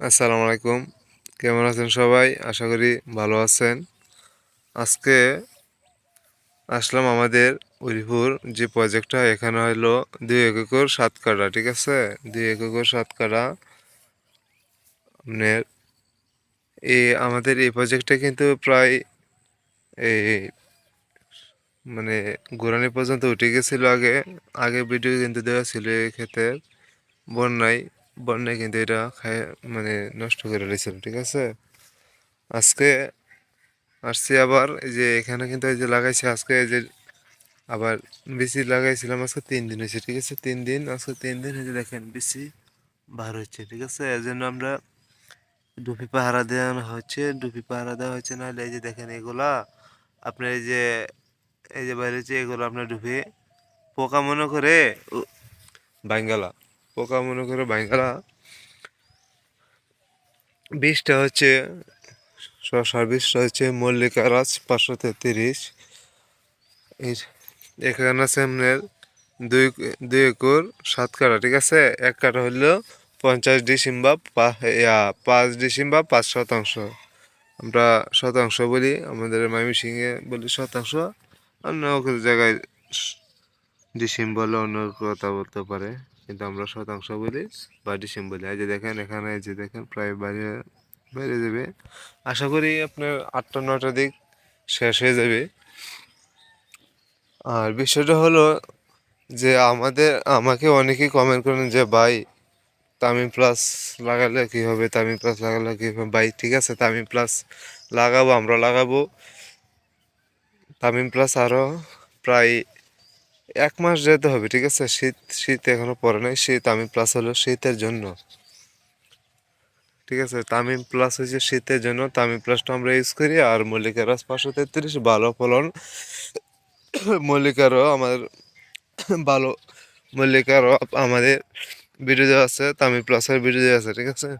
আসসালামু আলাইকুম। কেমন আছেন সবাই? আশা করি ভালো আছেন। আজকে আসলাম আমাদের উরিপুর যে প্রজেক্টটা এখানে হলো দুই একর সাত কাটা ঠিক আছে? দুই একর সাত কাটা আপনার এই, আমাদের এই প্রজেক্টটা কিন্তু প্রায় এই মানে গোরানি পর্যন্ত উঠে গেছিল আগে। আগে ভিডিও কিন্তু দেওয়া ছিল এই ক্ষেতের বন্যায়। বন্যায় কিন্তু এটা খায় মানে নষ্ট করে রয়েছিল ঠিক আছে? আজকে আসছি আবার, এই যে এখানে কিন্তু এই যে লাগাইছি, আজকে এই যে আবার বেশি লাগাইছিলাম আজকে তিন দিন হয়েছে, ঠিক আছে? তিন দিন, আজকে তিন দিন হয়েছে দেখেন বেশি বার হচ্ছে ঠিক আছে? এর জন্য আমরা ডুপি পাহারা দেওয়া হচ্ছে ডুপি পাহারা দেওয়া হচ্ছে, নাহলে এই যে দেখেন এগুলা আপনার এই যে এই যে বাইরে হচ্ছে এগুলো আপনার ডুপি পোকা মনে করে বাঙ্গালা। পোকা মনে করে বাঙ্গালা বীজটা হচ্ছে সার্ভিসটা হচ্ছে মল্লিকা রাজ পাঁচশো তেত্রিশ। এখানে আছে আপনার দুই দুই একর সাত কাটা ঠিক আছে? এক কাটা হলো পঞ্চাশ ডিসেম্বর পাঁচ ডিসেম্বর, পাঁচ শতাংশ। আমরা শতাংশ বলি, আমাদের ময়মনসিংহে বলি শতাংশ। অন্য জায়গায় ডিসেম্বর অন্য কথা বলতে পারে। কিন্তু আমরা শতাংশ বলি বা ডিসেম্বর বলি। এই যে দেখেন, এখানে যে দেখেন, প্রায় বাইরে বেড়ে যাবে। আশা করি আপনার আটটা নটার দিক শেষ হয়ে যাবে। আর বিষয়টা হলো যে আমাদের, আমাকে অনেকেই কমেন্ট করেন যে, ভাই তামিম প্লাস লাগালে কী হবে? তামিম প্লাস লাগালে কী হবে? ভাই, ঠিক আছে তামিম প্লাস লাগাবো, আমরা লাগাবো। তামিম প্লাস আরও প্রায় এক মাস যেতে হবে, ঠিক আছে? শীত শীত এখনও পরে নাই, শীত তামিম প্লাস হলো শীতের জন্য। ঠিক আছে? তামিম প্লাস হয়েছে শীতের জন্য, তামিম প্লাসটা আমরা ইউজ করি। আর মল্লিকা রাস পাঁচশো তেত্রিশ ভালো ফলন। মল্লিকারও আমাদের ভালো মল্লিকারও আমাদের ভিডিও আছে, তামিম প্লাসের ভিডিও আছে, ঠিক আছে?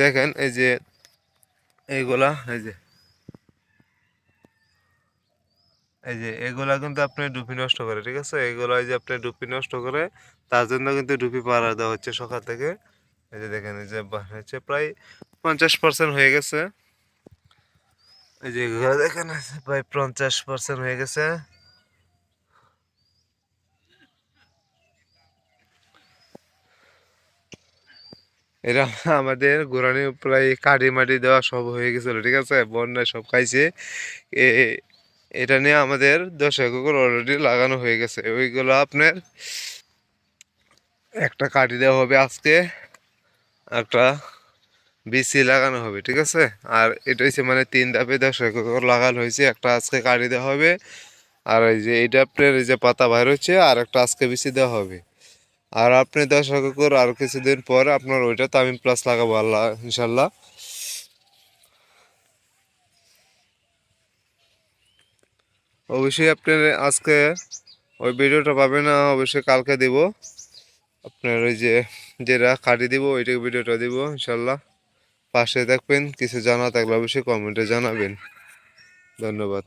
দেখেন এই যে, এইগুলা, এই যে। এই যে এগুলা কিন্তু আপনি ডুপি নষ্ট করে, ঠিক আছে? এগুলো এই যে আপনি ডুপি নষ্ট করে, তার জন্য কিন্তু ডুপি পাড়া দেওয়া হচ্ছে সকাল থেকে। এই যে দেখেন, এই যে হচ্ছে প্রায় পঞ্চাশ পার্সেন্ট হয়ে গেছে। এই যে এগুলো দেখেন প্রায় পঞ্চাশ পার্সেন্ট হয়ে গেছে। এটা আমাদের গোড়ানি প্রায় কাটি মাটি দেওয়া সব হয়ে গেছিল, ঠিক আছে? বন্যায় সব খাইছে। এটা নিয়ে আমাদের দশ একর অলরেডি লাগানো হয়ে গেছে। ওইগুলো আপনার একটা কাটি দেওয়া হবে আজকে, একটা বিসি লাগানো হবে, ঠিক আছে? আর এটা হচ্ছে মানে তিন ধাপে দশ একর লাগানো হয়েছে, একটা আজকে কাটি দেওয়া হবে, আর এই যে এইটা আপনার এই যে পাতা বাইর হচ্ছে, আর একটা আজকে বিসি দেওয়া হবে। আর আপনি দশ একর আর কিছুদিন পর আপনার ওইটা তামিম প্লাস লাগাবো আল্লাহ ইনশাল্লাহ অবশ্যই আপনার আজকে ওই ভিডিওটা পাবেন না, অবশ্যই কালকে দিব। আপনার ওই যে যেটা কাটি দিব ওইটাকে ভিডিওটা দিব, ইনশাল্লাহ। পাশে দেখবেন, কিছু জানা থাকলে অবশ্যই কমেন্টে জানাবেন। ধন্যবাদ।